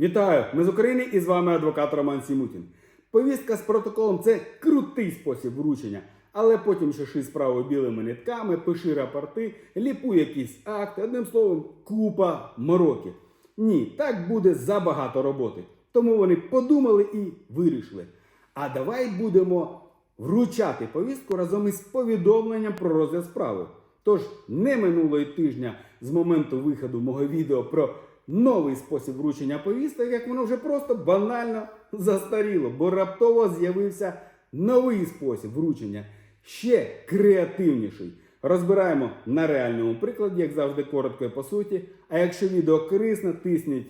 Вітаю! Ми з України і з вами адвокат Роман Сімутін. Повістка з протоколом це крутий спосіб вручення, але потім шиши справу білими нитками, пиши рапорти, ліпуй якісь акти, одним словом, купа мороки. Ні, так буде забагато роботи. Тому вони подумали і вирішили. А давай будемо вручати повістку разом із повідомленням про розгляд справи. Тож не минуло й тижня з моменту виходу мого відео про новий спосіб вручення повісток, як воно вже просто банально застаріло, бо раптово з'явився новий спосіб вручення, ще креативніший. Розбираємо на реальному прикладі, як завжди, коротко і по суті. А якщо відео корисне, тисніть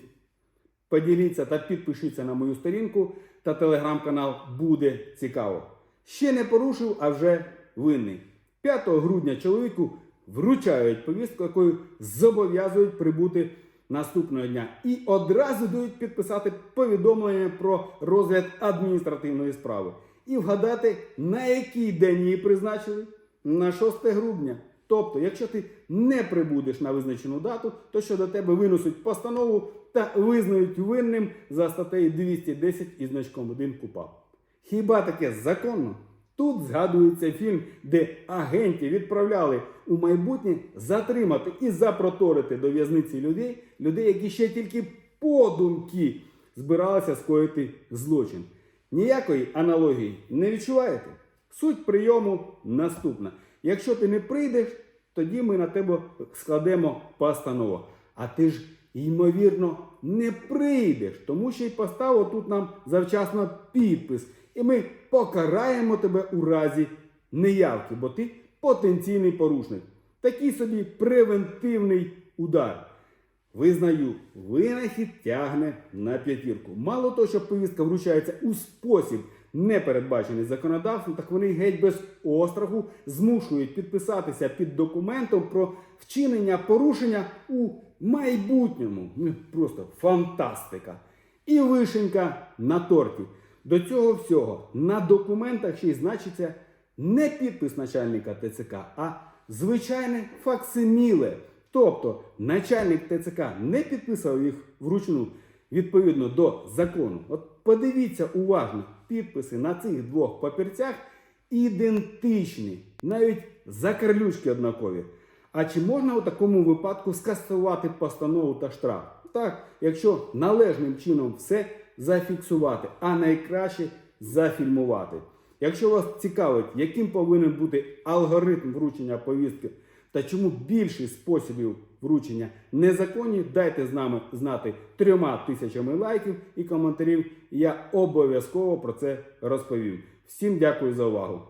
Поділіться та підпишіться на мою сторінку та телеграм-канал буде цікаво. Ще не порушив, а вже винний. 5 грудня чоловіку вручають повістку, якою зобов'язують прибути наступного дня. І одразу дають підписати повідомлення про розгляд адміністративної справи. І вгадати, на який день її призначили? На 6 грудня. Тобто, якщо ти не прибудеш на визначену дату, то щодо тебе винесуть постанову та визнають винним за статтею 210 із значком 1 КУПАП. Хіба таке законно? Тут згадується фільм, де агентів відправляли у майбутнє затримати і запроторити до в'язниці людей, людей, які ще тільки подумки збиралися скоїти злочин. Ніякої аналогії не відчуваєте? Суть прийому наступна. Якщо ти не прийдеш, тоді ми на тебе складемо постанову. А ти ж, ймовірно, не прийдеш, тому що й поставив тут нам завчасно підпис. І ми покараємо тебе у разі неявки, бо ти потенційний порушник. Такий собі превентивний удар. Визнаю, винахід тягне на п'ятірку. Мало того, що повістка вручається у спосіб, не передбачений законодавством, так вони геть без остраху змушують підписатися під документом про вчинення порушення у майбутньому. Ну, Просто фантастика. І вишенька на торті. До цього всього на документах ще й значиться не підпис начальника ТЦК, а звичайне факсиміле. Тобто начальник ТЦК не підписав їх вручну відповідно до закону. От подивіться уважно, підписи на цих двох папірцях ідентичні, навіть закарлючки однакові. А чи можна у такому випадку скасувати постанову та штраф? Так, якщо належним чином все зафіксувати, а найкраще зафільмувати. Якщо вас цікавить, яким повинен бути алгоритм вручення повістки та чому більшість способів вручення незаконні, дайте з нами знати трьома тисячами лайків і коментарів. Я обов'язково про це розповім. Всім дякую за увагу.